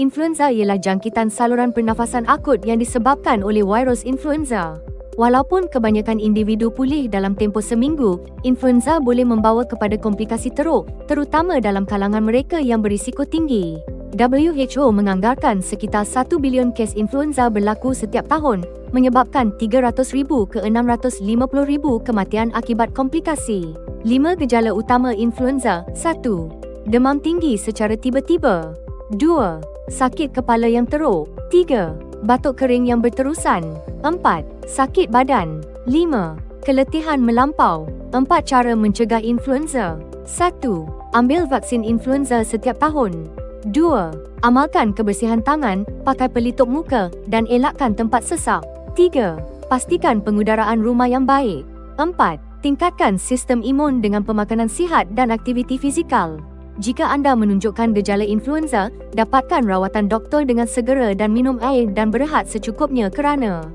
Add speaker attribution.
Speaker 1: Influenza ialah jangkitan saluran pernafasan akut yang disebabkan oleh virus influenza. Walaupun kebanyakan individu pulih dalam tempoh seminggu, influenza boleh membawa kepada komplikasi teruk, terutama dalam kalangan mereka yang berisiko tinggi. WHO menganggarkan sekitar 1 bilion kes influenza berlaku setiap tahun, menyebabkan 300,000 ke 650,000 kematian akibat komplikasi. 5 gejala utama influenza 1. Demam tinggi secara tiba-tiba 2. Sakit kepala yang teruk 3. Batuk kering yang berterusan 4. Sakit badan 5. Keletihan melampau 4 cara mencegah influenza 1. Ambil vaksin influenza setiap tahun 2. Amalkan kebersihan tangan, pakai pelitup muka dan elakkan tempat sesak 3. Pastikan pengudaraan rumah yang baik 4. Tingkatkan sistem imun dengan pemakanan sihat dan aktiviti fizikal. Jika anda menunjukkan gejala influenza, dapatkan rawatan doktor dengan segera dan minum air dan berehat secukupnya kerana